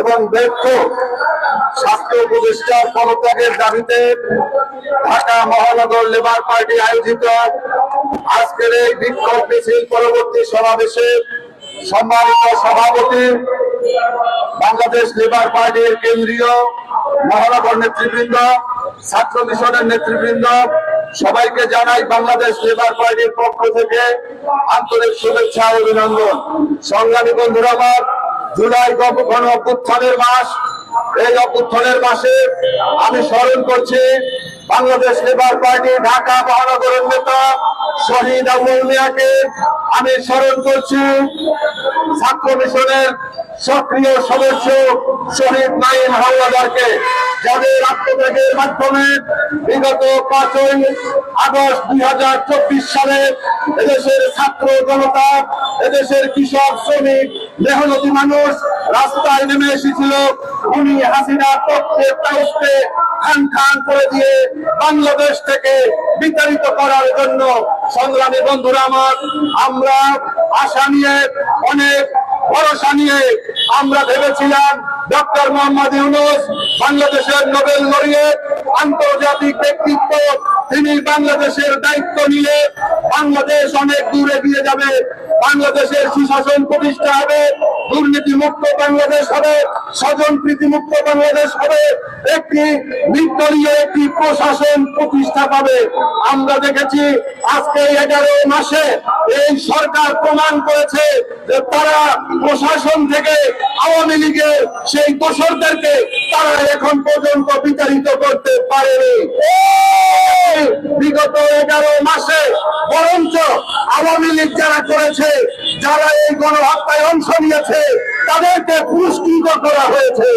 এবং ব্যর্থ স্বাস্থ্য উপদেষ্টার পদত্যাগের দাবিতে ঢাকা মহানগর লেবার পার্টি আয়োজিত আজকের এই বিক্ষোভ মিছিল পরবর্তী সমাবেশে সম্মানিত সভাপতি বাংলাদেশ লেবার পার্টির কেন্দ্রীয় মহানগর নেতৃবৃন্দ, ছাত্র মিশনের নেতৃবৃন্দ, সবাইকে জানাই বাংলাদেশ লেবার পার্টির পক্ষ থেকে আন্তরিক শুভেচ্ছা অভিনন্দন। সংগ্রামী বন্ধুরা, আমার জুলাই গণ অভ্যুত্থানের মাস। এই অভ্যুত্থানের মাসে আমি স্মরণ করছি বাংলাদেশ লেবার পার্টি ঢাকা মহানগরের নেতা শহীদ আবুল মিয়াকে আমি স্মরণ করছি। ছাত্র মিশনের সক্রিয় সদস্য শহীদ নাইম হাওলাদারকে, যাদের আত্মত্যাগের মাধ্যমে বিগত পাঁচই আগস্ট দুই হাজার চব্বিশ সালে এদেশের ছাত্র জনতা, এদেশের কৃষক, শ্রমিক, মেহনতি মানুষ রাস্তায় নেমে এসেছিল। উনি হাসিনা তথ্যের তাউসকে খান খান করে দিয়ে বাংলাদেশ থেকে বিতাড়িত করার জন্য, সংগ্রামী বন্ধুরা আমার, আমরা আশা নিয়ে, অনেক ভরসা নিয়ে আমরা ভেবেছিলাম ডক্টর মোহাম্মদ ইউনুস বাংলাদেশের নোবেল লরিয়েট আন্তর্জাতিক ব্যক্তিত্ব, তিনি বাংলাদেশের দায়িত্ব নিয়ে বাংলাদেশ অনেক দূর এগিয়ে যাবে। বাংলাদেশের সুশাসন প্রতিষ্ঠা হবে দুর্নীতি মুক্ত বাংলাদেশ হবে, স্বজন মুক্ত বাংলাদেশ হবে, একটি নির্দলীয়, একটি প্রশাসন প্রতিষ্ঠা পাবে। আমরা দেখেছি আজকে এগারো মাসে এই সরকার প্রমাণ করেছে যে তারা প্রশাসন থেকে আওয়ামী লীগের সেই দোসরদেরকে তারা এখন পর্যন্ত বিতাড়িত করতে পারেনি। বিগত এগারো মাসে বরঞ্চ আওয়ামী লীগ যারা করেছে, যারা এই গণহত্যায় অংশ নিয়েছে, তাদেরকে পুরস্কৃত করা হয়েছে।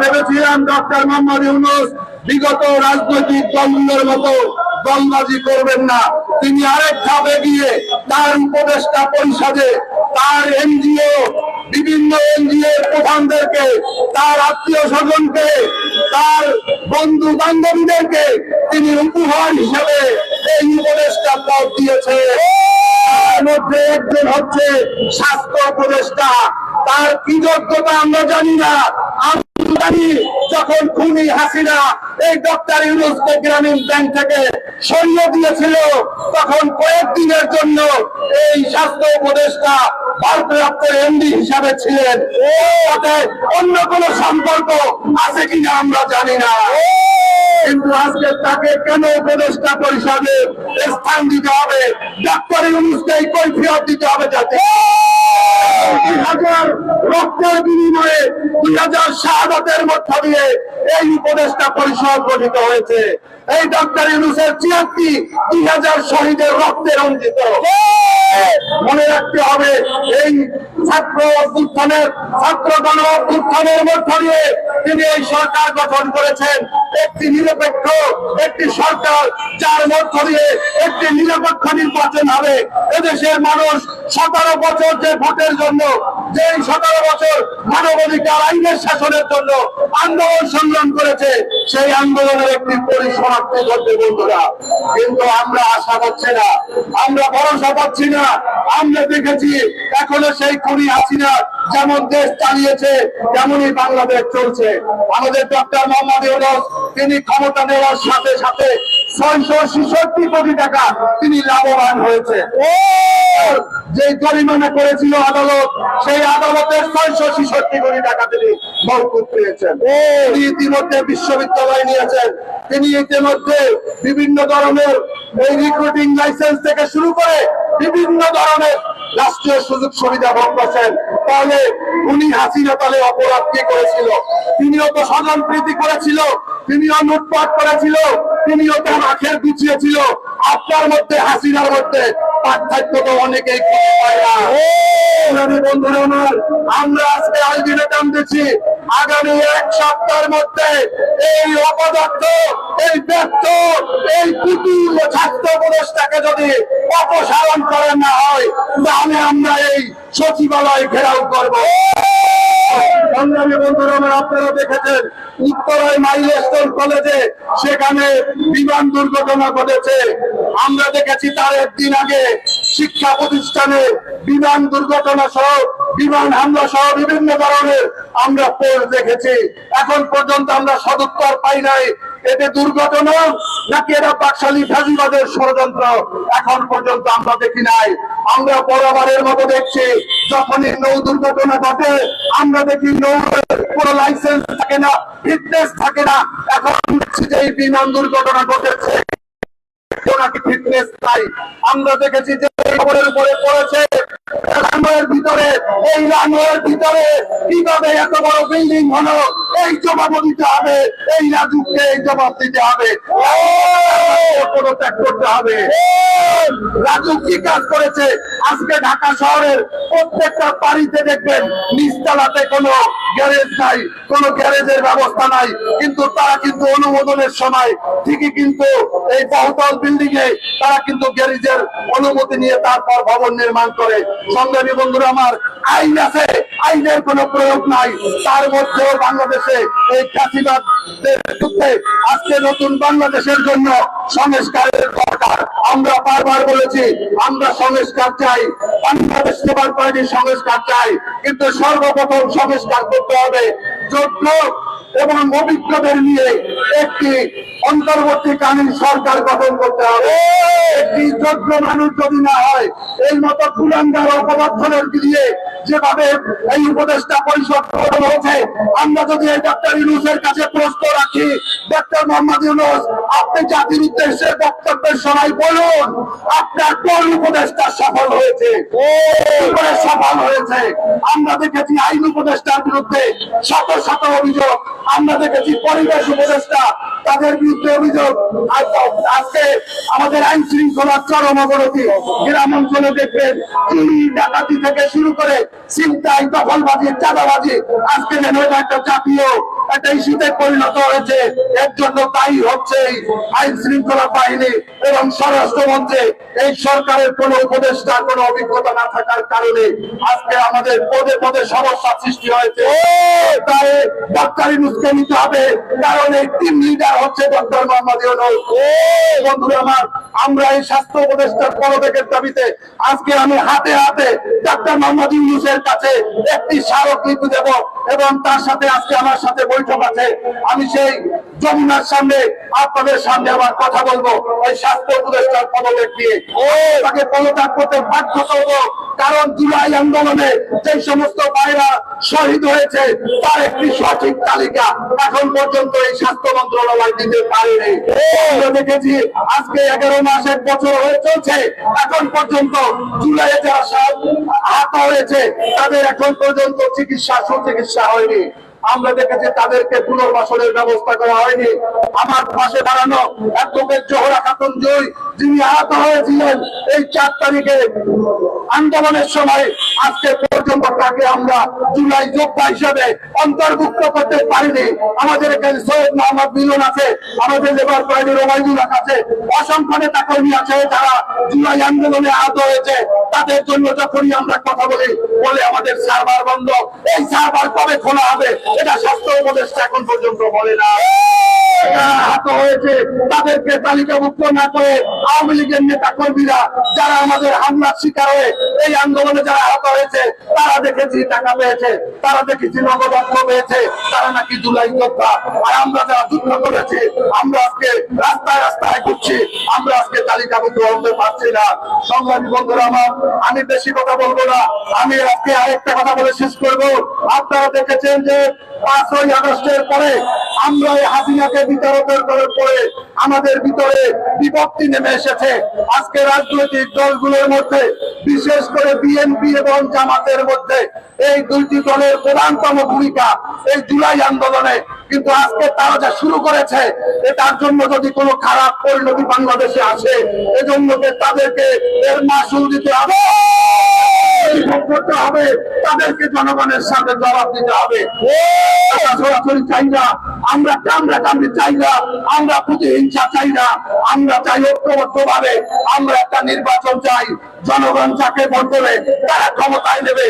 ভেবেছিলাম ডক্টর মোহাম্মদ ইউনুস বিগত রাজনৈতিক দলগুলোর মতো দলবাজি করবেন না। তিনি আরেক ধাপ এগিয়ে তার উপদেষ্টা পরিষদে তার এনজিও, বিভিন্ন এনজিও প্রধানদেরকে, তার আত্মীয় স্বজনকে তার বন্ধু বান্ধবীদেরকে তিনি উপহার হিসাবে এই উপদেষ্টা পদ দিয়েছে। একজন হচ্ছে স্বাস্থ্য উপদেষ্টা। তার কি যোগ্যতা আমরা জানি না। আমরা জানি যখন খুনি হাসিনা এই ডক্টর ইউনুসকে গ্রামীণ ব্যাংক থেকে সরিয়ে দিয়েছিল, তখন কয়েকদিনের জন্য এই স্বাস্থ্য উপদেষ্টা ভারপ্রাপ্ত এমডি হিসাবে ছিলেন। সাথে অন্য কোন সম্পর্ক আছে কিনা আমরা জানি না। কিন্তু আজকে তাকে কেন উপদেষ্টা পরিষদে স্থান দিতে হবে? ডাক্তার ইউনুসকে কৈফিয়ত দিতে হবে যাতে। দুই হাজার রক্তের বিনিময়ে দুই হাজার শাহাদাতের মধ্য দিয়ে এই উপদেষ্টা পরিষদ গঠিত হয়েছে। এই ডক্টর ইউনুসের চিয়াত্তি দুই হাজার শহীদের রক্তে রঞ্জিত। মনে রাখতে হবে, এই ছাত্র অভ্যুত্থানের, ছাত্র গণ অভ্যুত্থানের মধ্য দিয়ে তিনি এই সরকার গঠন করেছেন। একটি নিরপেক্ষ, একটি সরকার, যার মধ্য দিয়ে একটি নিরপেক্ষ নির্বাচন হবে। এদেশের মানুষ সতেরো বছর যে ভোটের জন্য যে সতেরো বছর মানবাধিকার আইনের শাসনের জন্য আন্দোলন সংগ্রাম করেছে সেই আন্দোলনের একটি পরিসমাপ্তি ঘটবে বন্ধুরা। কিন্তু আমরা আশা করছি না। আমরা ভরসা পাচ্ছি না। আমরা দেখেছি এখনও সেই খুনি হাসিনা যেমন দেশ চালিয়েছে তেমনই বাংলাদেশ চলছে। আমাদের ডক্টর মোহাম্মদ ইউনুস তিনি ক্ষমতা নেওয়ার সাথে সাথে ছয়শো ছেষট্টি কোটি টাকা তিনি লাভবান হয়েছে। যে জরিমানা করেছিল আদালত সেই আদালতের ছয়শো ছেষট্টি কোটি টাকা তিনি মৌকুব পেয়েছেন। তিনি ইতিমধ্যে বিশ্ববিদ্যালয় নিয়েছেন। তিনি ইতিমধ্যে বিভিন্ন ধরনের এই রিক্রুটিং লাইসেন্স থেকে শুরু করে বিভিন্ন ধরনের রাষ্ট্রীয় সুযোগ সুবিধা ভোগ করছেন। তাহলে উনি হাসিনা তালে অপরাধ কি করেছিল? তিনিও তো স্বজন প্রীতি করেছিল, তিনিও লুটপাট করেছিল। তিনিও তার আখের গুছিয়েছিল আপনার মধ্যে, হাসিনার মধ্যে পার্থক্য তো অনেকেই আগামী এক সপ্তাহের মধ্যে এই এই ব্যর্থ, এই যদি অপসারণ করে না হয়, তাহলে আমরা এই সচিবালয় ঘেরাও করব। সংগ্রামী বন্ধুরা, আমার আপনারা দেখেছেন, উত্তরায় মাইলস্টোন কলেজে সেখানে বিমান দুর্ঘটনা ঘটেছে। আমরা দেখেছি তার একদিন আগে শিক্ষা প্রতিষ্ঠানে বিমান দুর্ঘটনা সহ, বিমান হামলা সহ বিভিন্ন ধরনের আমরা পোস্ট দেখেছি। এখন পর্যন্ত আমরা সদুত্তর পাই নাই। এতে দুর্ঘটনা নাকি এরা বাকশালী ফাজিবাদের ষড়যন্ত্র? এখন পর্যন্ত আমরা দেখি নাই। আমরা বরাবরের মতো দেখছি, যখনই নৌ দুর্ঘটনা ঘটে, আমরা দেখি নৌ কোনো লাইসেন্স থাকে না ফিটনেস থাকে না। এখন দেখছি যে বিমান দুর্ঘটনা ঘটেছে। ফিটনেস নাই। আমরা দেখেছি যে খবরের উপরে পড়েছে। রানওয়ের ভিতরে, এই রানওয়ের ভিতরে কীভাবে এত বড় বিল্ডিং হলো? এই জবাব দিতে হবে, এই রাজুককে এই জবাব দিতে হবে। পদত্যাগ করতে হবে। রাজু কি কাজ করেছে? আজকে ঢাকা শহরের প্রত্যেকটা বাড়িতে দেখবেন নিচতলাতে কোনো গ্যারেজ নাই কোনো গ্যারেজের ব্যবস্থা নাই কিন্তু তারা কিন্তু অনুমোদনের সময় ঠিকই কিন্তু এই বহুতল বিল্ডিং এ তারা কিন্তু গ্যারেজের অনুমতি নিয়ে তারপর ভবন নির্মাণ করে। সংগ্রামী বন্ধুরা আমার আইন আছে। আইনের কোনো প্রয়োগ নাই। তার মধ্যেও বাংলাদেশে এই যুদ্ধে আজকে নতুন বাংলাদেশের জন্য সংস্কারের দরকার। আমরা বারবার বলেছি, আমরা সংস্কার চাই। বাংলাদেশ লেবার পার্টির সংস্কার চাই? কিন্তু সর্বপ্রথম সংস্কার করতে হবে। যোগ্য এবং অভিজ্ঞদের নিয়ে একটি অন্তর্বর্তীকালীন সরকার গঠন করতে হবে। একটি যোগ্য মানুষ যদি না হয় এই মতো কুলাঙ্গার অপরাধনের দিয়ে যেভাবে এই উপদেষ্টা পরিষদ গঠন হয়েছে আমরা যদি এই ডাক্তার ইউনুসের কাছে প্রশ্ন রাখি ডাক্তার মোহাম্মদ ইউনুস আপনি জাতির উদ্দেশ্যে বক্তব্যের সময় বলুন আপনার কোন উপদেষ্টা সফল হয়েছে? সফল হয়েছে? আমরা দেখেছি আইন উপদেষ্টার বিরুদ্ধে শত শত অভিযোগ আমরা দেখেছি পরিবেশ উপদেষ্টা তাদের বিরুদ্ধে অভিযোগ আজ আজকে আমাদের আইন শৃঙ্খলা চরম অবনতি। গ্রাম অঞ্চলে দেখবেন চুরি, ডাকাতি থেকে শুরু করে চিন্তায় দখলবাজি, চাঁদাবাজি। আজকে যেন এটা একটা জাতীয় একটা ইস্যুতে পরিণত হয়েছে। এর জন্য তাই হচ্ছে আইন শৃঙ্খলা বাহিনী এবং স্বরাষ্ট্রমন্ত্রী। এই সরকারের কোন উপদেষ্টা কোন অভিজ্ঞতা না থাকার কারণে আজকে আমাদের পদে পদে সমস্যা সৃষ্টি হয়েছে। তাই ডক্টর ইনুসকে নিতে হবে। কারণ এই টিম লিডার হচ্ছে ডক্টর মোহাম্মদ ইউনুস। বন্ধুরা আমার আমরা এই স্বাস্থ্য উপদেষ্টার পদত্যাগের দাবিতে আজকে আমি হাতে হাতে ডাক্তার মোহাম্মদ ইউনুসের কাছে একটি স্মারকলিপি দেব। এবং তার সাথে আজকে আমার সাথে বৈঠক আছে। আমি সেই যমুনার সামনে আপনাদের সামনে আমার কথা বলব। ওই স্বাস্থ্য উপদেষ্টার পদত্যাগ দিয়ে তাকে পদত্যাগ করতে বাধ্য করব। কারণ জুলাই আন্দোলনে যে সমস্ত ভাইরা শহীদ হয়েছে, তার একটি সঠিক তালিকা এখন পর্যন্ত এই স্বাস্থ্য মন্ত্রণালয় দিতে পারেনি। দেখেছি আজকে এগারো মাস এক বছর হয়ে চলছে, এখন পর্যন্ত জুলাইয়ে যারা আহত হয়েছে, তাদের এখন পর্যন্ত চিকিৎসা, সুচিকিৎসা হয়নি। আমরা দেখেছি তাদেরকে পুনর্বাসনের ব্যবস্থা করা হয়নি। আমার পাশে দাঁড়ানো অ্যাডভোকেট জোহরা খাতুন জয় যিনি আহত হয়েছিলেন এই চার তারিখে। আন্দোলনের সময় আজকে পর্যন্ত তাকে আমরা জুলাই যোদ্ধা হিসেবে অন্তর্ভুক্ত করতে পারিনি। আমাদের এখানে সৈয়দ মোহাম্মদ মিলন আছে, আমাদের লেবার পার্টির ওবায়দুল আছে, অসংখ্য নেতা কর্মী আছে যারা জুলাই আন্দোলনে আহত হয়েছে। তাদের জন্য যখনই আমরা কথা বলি, বলে আমাদের সার্ভার বন্ধ। এই সার্ভার কবে খোলা হবে, এটা স্বাস্থ্য উপদেষ্টা এখন পর্যন্ত বলে না। তাদেরকে তালিকাভুক্ত না করে আওয়ামী লীগের নেতা কর্মীরা যারা আমাদের হামলার শিকার হয়ে এই আন্দোলনে যারা আহত হয়েছে, তারা দেখেছি টাকা পেয়েছে, তারা দেখেছি নগদ অর্থ পেয়েছে, তারা নাকি জুলাই যোদ্ধা। আর আমরা যারা যুদ্ধ করেছি, আমরা আজকে রাস্তায় রাস্তায় ঘুরছি, আমরা আজকে তালিকাভুক্ত হতে পারছি না। সংগ্রামী বন্ধুরা আমার, আমি বেশি কথা বলব না, আমি আজকে আরেকটা কথা বলে শেষ করব। আপনারা দেখেছেন যে পাঁচই আগস্টের পরে আমরা এই হাসিনাকে বিতাড়িত করার পরে আমাদের ভিতরে বিভক্তি নেমে এসেছে। আজকে রাজনৈতিক দলগুলোর মধ্যে, বিশেষ করে বিএনপি এবং জামাতের মধ্যে এই দুইটি দলের প্রধানতম ভূমিকা এই জুলাই আন্দোলনে। কিন্তু আজকে তারা যা শুরু করেছে এটার জন্য যদি কোনো খারাপ পরিণতি বাংলাদেশে আসে, এজন্য তাদেরকে এর মাসুল দিতে হবে। ভোগ করতে হবে, তাদেরকে জনগণের সাথে জবাব দিতে হবে। আমরা কামড়া কামড়ি চাই না, আমরা প্রতিহিংসা চাই না, আমরা চাই ঐক্যবদ্ধ ভাবে আমরা একটা নির্বাচন চাই। জনগণ যাকে ভোট দেবে, তারা ক্ষমতায় নেবে।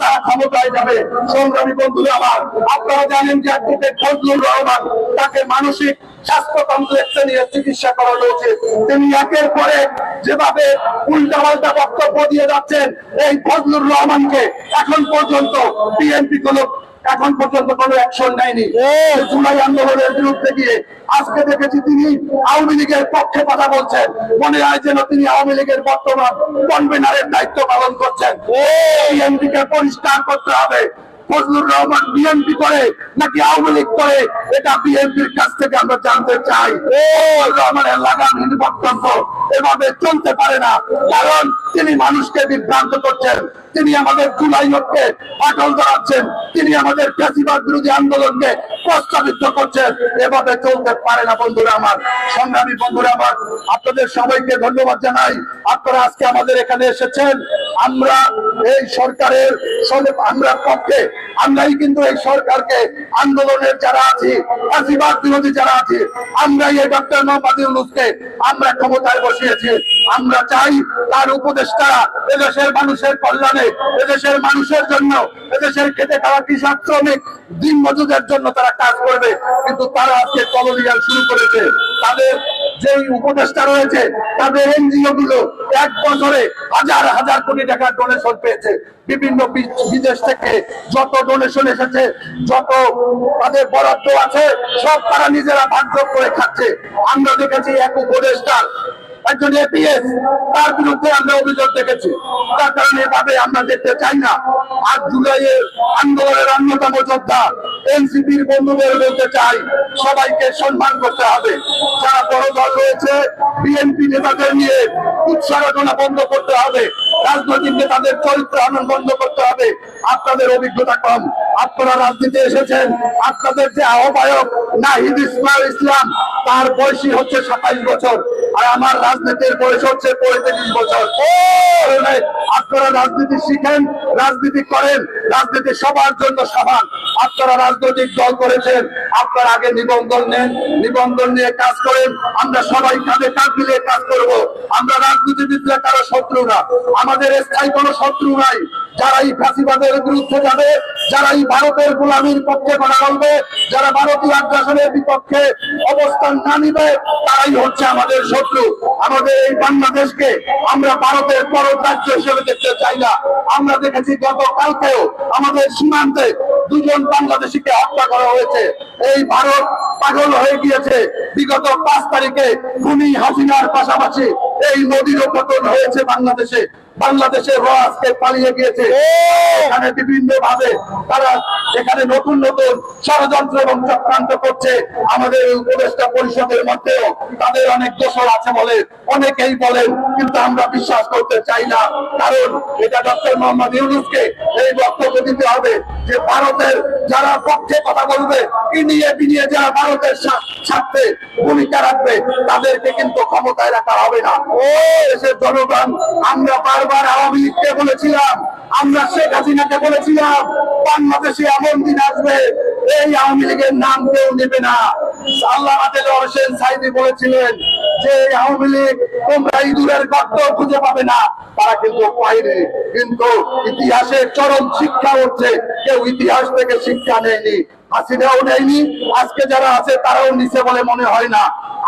তারা ক্ষমতায় যাবে। সংগ্রামী বন্ধুরা আমার, আপনারা জানেন যে অ্যাডভোকেট ফজলুর রহমান, তাকে মানসিক স্বাস্থ্য কমপ্লেক্সে নিয়ে চিকিৎসা করানো উচিত। তিনি একের পরে যেভাবে উল্টা পাল্টা বক্তব্য দিয়ে যাচ্ছেন এই ফজলুর রহমানকে এখন পর্যন্ত বিএনপি কোনো এখন পর্যন্ত কোনো অ্যাকশন নেয়নি। জুলাই আন্দোলনের বিরুদ্ধে গিয়ে আজকে দেখেছি তিনি আওয়ামী লীগের পক্ষে কথা বলছেন। মনে হয় যেন তিনি আওয়ামী লীগের বর্তমান কনভেনারের দায়িত্ব পালন করছেন। পরিষ্কার করতে হবে। ফজলুর রহমান বিএনপি করে নাকি আওয়ামী লীগ করে? এটা বিএনপির কাছ থেকে আমরা জানতে চাই। রহমানের লাগামহীন বক্তব্য এভাবে চলতে পারে না। কারণ তিনি মানুষকে বিভ্রান্ত করছেন। তিনি আমাদের জুলাইকে পাঠল ধরাচ্ছেন। তিনি আমাদের ফ্যাসিবাদ বিরোধী আন্দোলনকে প্রস্তাবিত করছেন। এভাবে চলতে পারে না বন্ধুরা আমার। সংগ্রামী বন্ধুরা আমার, আপনাদের সবাইকে ধন্যবাদ জানাই। আপনারা আজকে আমাদের এখানে এসেছেন। আমরা এই সরকারের আমরা পক্ষে, আমরাই কিন্তু এই সরকারকে আন্দোলনের যারা আছি ফাঁসিবাদ বিরোধী যারা আছি, আমরাই এই ডক্টর মোহাম্মদ ইউনুসকে আমরা ক্ষমতায় বসিয়েছি। আমরা চাই তার উপদেষ্টা এদেশের মানুষের কল্যাণে, এদেশের মানুষের জন্য, এদেশের খেতে খাওয়া কৃষক শ্রমিক দিন মজুদের জন্য তারা কাজ করবে। কিন্তু তারা আজকে কলোনিয়াল শুরু করেছে। তাদের যেই উপদেষ্টা রয়েছে, তাদের এনজিও গুলো এক বছরে হাজার হাজার কোটি টাকা ডোনেশন পেয়েছে। বিভিন্ন বিদেশ থেকে যত ডোনেশন এসেছে, যত তাদের বরাদ্দ আছে, সব তারা নিজেরা ভাগ্য করে খাচ্ছে। আমরা দেখেছি এক উপদেষ্টা একজন এপিএস তার বিরুদ্ধে আমরা অভিযোগ দেখেছি। তার কারণে এভাবে আমরা দেখতে চাই না। আর জুলাইয়ের আন্দোলনের অন্যতম যোদ্ধা এনসিপির বন্ধুদের বলতে চাই, সবাইকে সম্মান করতে হবে। যারা বড় দল রয়েছে, বিএনপি নেতাদের নিয়ে উৎসাহনা বন্ধ করতে হবে, রাজনৈতিক নেতাদের চরিত্র আনন্দ বন্ধ করতে হবে। আপনাদের অভিজ্ঞতা কম, আপনারা রাজনীতি এসেছেন, আপনাদের যে আহ্বায়ক নাহিদ ইসমাইল ইসলাম, তার বয়সী হচ্ছে সাতাইশ বছর। আর আমার রাজনীতির বয়স হচ্ছে পঁয়ত্রিশ বছর। আপনারা রাজনীতি শিখেন, রাজনীতি করেন, রাজনীতি সবার জন্য সমান। আপনারা রাজনৈতিক দল করেছেন, আপনারা আগে নিবন্ধন নেন, নিবন্ধন নিয়ে কাজ করেন। আমরা সবাই কাঁধে কাঁধ মিলিয়ে কাজ করব। আমরা রাজনীতিবিদরা কারও শত্রু না। আমাদের স্থায়ী কোনো শত্রু নাই। যারা এই ফাঁসিবাদের বিরুদ্ধে যাবে যারা এই ভারতের গোলামীর পক্ষে কথা বলবে যারা ভারতীয় আগ্রাসনের বিপক্ষে অবস্থান না নিবে, তারাই হচ্ছে আমাদের শত্রু। আমাদের এই বাংলাদেশকে আমরা ভারতের পরব রাজ্য হিসেবে দেখতে চাই না। আমরা দেখেছি গতকালকেও আমাদের সীমান্তে দুজন বাংলাদেশিকে হত্যা করা হয়েছে। এই ভারত পাগল হয়ে গিয়েছে। বিগত পাঁচ তারিখে খুনি হাসিনার পাশাপাশি এই নদীরও পতন হয়েছে বাংলাদেশে। বাংলাদেশের র আজকে পালিয়ে গিয়েছে। এখানে বিভিন্ন ভাবে তারা এখানে নতুন নতুন ষড়যন্ত্র এবং চক্রান্ত করছে। আমাদের এই উপদেষ্টা পরিষদের মধ্যেও তাদের অনেক দোষর আছে বলে অনেকেই বলেন কিন্তু আমরা বিশ্বাস করতে চাই না। কারণ এটা ডক্টর মোহাম্মদ ইউনুসকে এই বক্তব্য দিতে হবে যে ভারতের যারা পক্ষে কথা বলবে ইনিয়ে বিনিয়ে যারা ভারতের স্বা- স্বার্থে ভূমিকা রাখবে তাদেরকে কিন্তু ক্ষমতায় রাখা হবে না। ও! দেশের জনগণ আমরা বারবার আওয়ামী লীগকে বলেছিলাম, আমরা শেখ হাসিনাকে বলেছিলাম, বাংলাদেশে এমন দিন আসবে, এই আওয়ামী লীগের নাম কেউ নেবে না। আল্লাহ হোসেন সাইদি বলেছিলেন যে আওয়ামী লীগ তোমরা ইঁদুরের গর্ত খুঁজে পাবে না, তারা কিন্তু কিন্তু চরম শিক্ষা হচ্ছে, কেউ ইতিহাস থেকে শিক্ষা নেয়নি, হাসিনাও নেয়নি। আজকে যারা আছে, তারাও নিচে বলে মনে হয় না।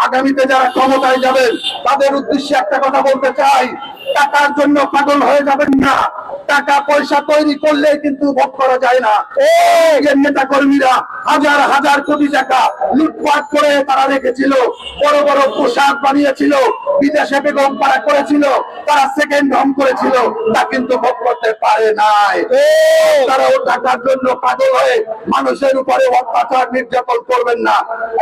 আগামীতে যারা ক্ষমতায় যাবেন, তাদের উদ্দেশ্যে একটা কথা বলতে চাই টাকার জন্য পাগল হয়ে যাবেন না। টাকা পয়সা তৈরি করলে কিন্তু ভোগ করা যায় না। নেতা কর্মীরা হাজার হাজার কোটি টাকা লুটপাট করে তারা রেখেছিল বড় বড় পোশাক বানিয়েছিল বিদেশে বেগম পাড়া করেছিল তারা সেকেন্ড হোম করেছিল তা কিন্তু ভোগ করতে পারে নাই। তারাও টাকার জন্য পাগল হয়ে মানুষের উপরে অত্যাচার নির্যাতন করবেন না।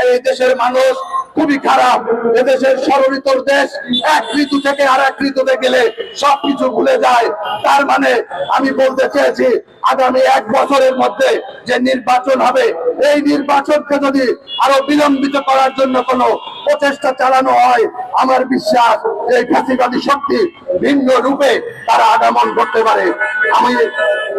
এই দেশের মানুষ খুবই খারাপ। এদেশের সরলিতর দেশ এক ঋতু থেকে আর এক ঋতুতে গেলে সবকিছু ভুলে যায়। তার মানে আমি বলতে চেয়েছি, আগামী এক বছরের মধ্যে যে নির্বাচন হবে এই নির্বাচনকে যদি আরও বিলম্বিত করার জন্য কোনো প্রচেষ্টা চালানো হয় আমার বিশ্বাস এই ফ্যাসিবাদী শক্তি ভিন্ন রূপে তারা আগমন করতে পারে। আমি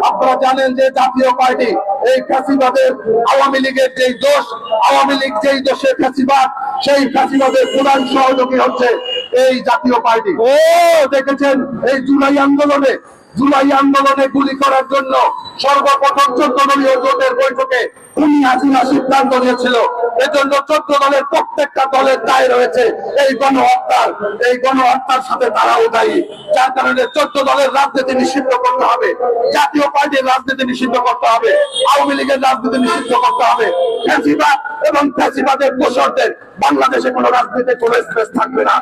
আপনারা জানেন যে জাতীয় পার্টি এই ফ্যাসিবাদের আওয়ামী লীগের যেই দোষ আওয়ামী লীগ যেই দোষে ফ্যাসিবাদ সেই ফ্যাসিবাদের প্রধান সহযোগী হচ্ছে এই জাতীয় পার্টি। ও! দেখেছেন এই জুলাই আন্দোলনে জুলাই আন্দোলনে গুলি করার জন্য সর্বপ্রথম চোদ্দ দলীয় জোটের বৈঠকে উনি হাসিনা সিদ্ধান্ত নিয়েছিল। এজন্য চোদ্দ দলের প্রত্যেকটা দলের দায় রয়েছে এই গণহত্যার এই গণহত্যার সাথে তারাও দায়ী। যার কারণে চোদ্দ দলের রাজনীতি নিষিদ্ধ করতে হবে। জাতীয় পার্টির রাজনীতি নিষিদ্ধ করতে হবে। আওয়ামী লীগের রাজনীতি নিষিদ্ধ করতে হবে। ফ্যাসিবাদ এবং ফ্যাসিবাদের দোষরদের বাংলাদেশে কোনো রাজনীতি কোনো স্পেস থাকবে না।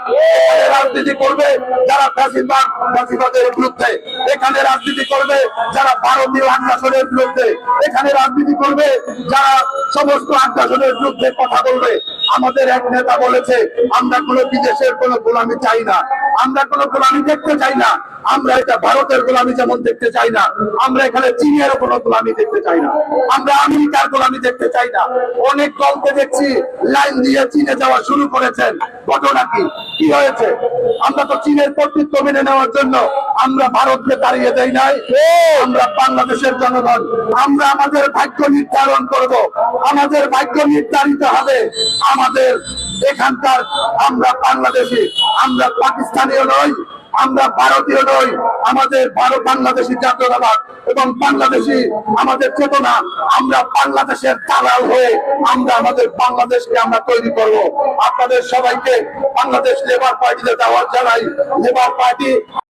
রাজনীতি করবে যারা ফ্যাসিবাদ, ফ্যাসিবাদের বিরুদ্ধে। এখানে রাজনীতি করবে যারা ভারতীয় আগ্রাসনের বিরুদ্ধে। এখানে রাজনীতি করবে যারা সমস্ত আগ্রাসনের বিরুদ্ধে কথা বলবে। আমাদের এক নেতা বলেছে, আমরা কোনো বিদেশের কোনো গোলামি চাই না। আমরা কোনো গোলামি দেখতে চাই না। আমরা এটা ভারতের গোলামি যেমন দেখতে চাই না, আমরা এখানে চীনের কোনো গোলামি দেখতে চাই না। আমরা আমেরিকার গোলামি দেখতে চাই না। অনেক দলকে দেখছি, লাইন দিয়ে চীনে যাওয়া শুরু করেছেন। ঘটনা কি? কি হয়েছে? আমরা তো চীনের কর্তৃত্ব মেনে নেওয়ার জন্য আমরা ভারতকে দাঁড়িয়ে দেই নাই। আমরা বাংলাদেশের জনগণ। আমরা আমাদের ভাগ্য নির্ধারণ করব। আমাদের ভাগ্য নির্ধারিত হবে। আমাদের এখানকার আমরা বাংলাদেশি, আমরা পাকিস্তানীয় নই। আমরা ভারতীয় নই, আমাদের ভারত বাংলাদেশি জাতীয়তাবাদ এবং বাংলাদেশি আমাদের চেতনা। আমরা বাংলাদেশের দালাল হয়ে আমরা আমাদের বাংলাদেশকে আমরা তৈরি করব। আপনাদের সবাইকে বাংলাদেশ লেবার পার্টিতে দাওয়াত জানাই। Labour party